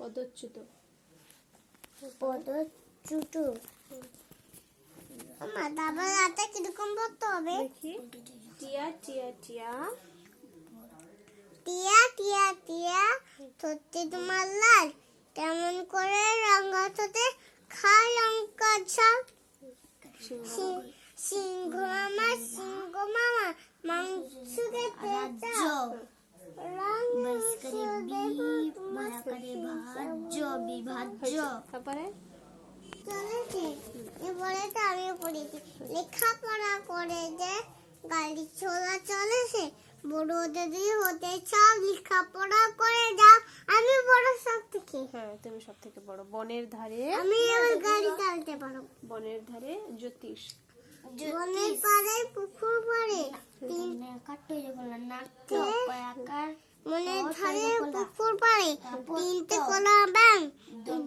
পদচ্যুত। পদচ্যুত? মা তারপর রাতে কীরকম পড়তে হবে? টিয়া টিয়া টিয়া। টিয়া টিয়া টিয়া সত্যি তোমার লাল। কেমন করে রঙাতে খায় লঙ্কা ঝাল? সিংহ। সি- সিংহ মামা সিংহ মামা মাংস খেতে চাও রাঙা দেখো তোমার হয়েছে। তারপরে? এবারে তো আমি পড়েছি। লেখাপড়া করে যে গাড়ি চলা চলেছে বড় যদি হতে চাও লেখাপড়া করে যাও। আমি বড় সব থেকে হ্যাঁ তুমি সব থেকে বড়। বনের ধারে আমি এবার গাড়ি চালাতে পারব। বনের ধারে জ্যোতিষ। বনের পাড়ায় পুকুর পাড়ে। তিন মনের ধারে পুকুর পাড়ে তিনটে কলা ব্যাং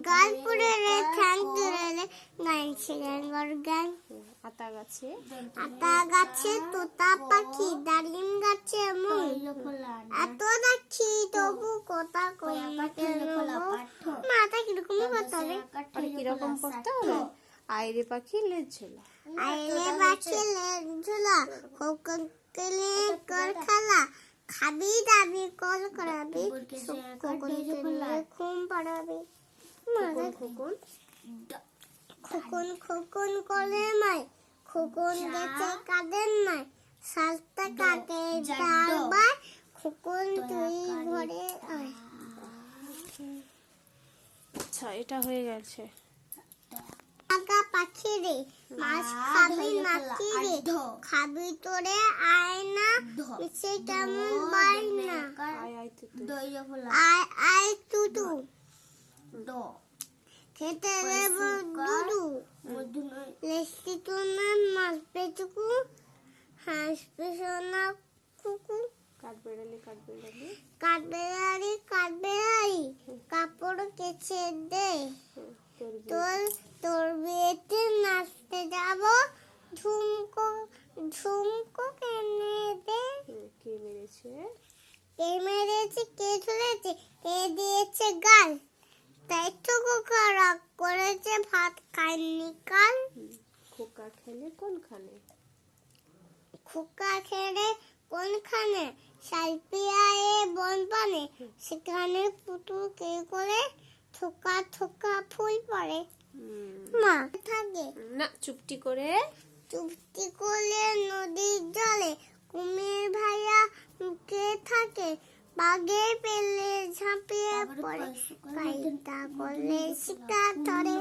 গাল পুরে রে ঠ্যাং ধরে রে গান ছিলেন বড় গান আতা গাছে? আতা গাছে তোতা পাখি ডালিম গাছে মুন এত দেখছি তবু কথা কই মাথা কীরকম করতে হবে কীরকম করতে হবে? আইরে পাখি লেজ ঝোলা। আইলে বাকি ঝুলা। কোকন কেলে কর খালা। খাবি দাবি কল করাবি। কোকন কেলে ঘুম পাড়াবি। মাথা খোকন খোকন খোকন করে মাই খোকন গেছে কাদের নাই সালটা কাটে যাবার খোকন তুই ঘরে আয়। আচ্ছা এটা হয়ে গেছে। আগা পাখি রে মাছ খাবি নাকি রে? খাবি তোরে আয় না সে কেমন বাই না আয় আয় তুতু আয় আয় তুতু খেতে দেব দুদু লেসি তোমার মাছ পেটুকু হাঁস পেছনা কুকু কাঠবেড়ালি কাঠবেড়ালি কাঠবেড়ারি কাঠবেড়ারি কাপড় কেচে দে তোর। তোর বিয়েতে নাচতে যাব ঝুমকো ঝুমকো কেনে দে কে মেরেছে কে মেরেছে কে তুলেছে কে দিয়েছে গাল তাই তো কোকা রাগ করেছে ভাত খায়নি কাল। খোকা খেলে কোনখানে? খোকা খেলে কোনখানে? সালপিয়া এ বন পানে সেখানে পুতুল কে করে থোকা থোকা ফুল পড়ে। মা থাকে। না চুপটি করে। চুপটি করলে নদীর জলে কুমির ভাইয়া মুখে থাকে। বাঘে পেলে ঝাঁপিয়ে পড়ে। কাইটা করলে শিকার ধরে।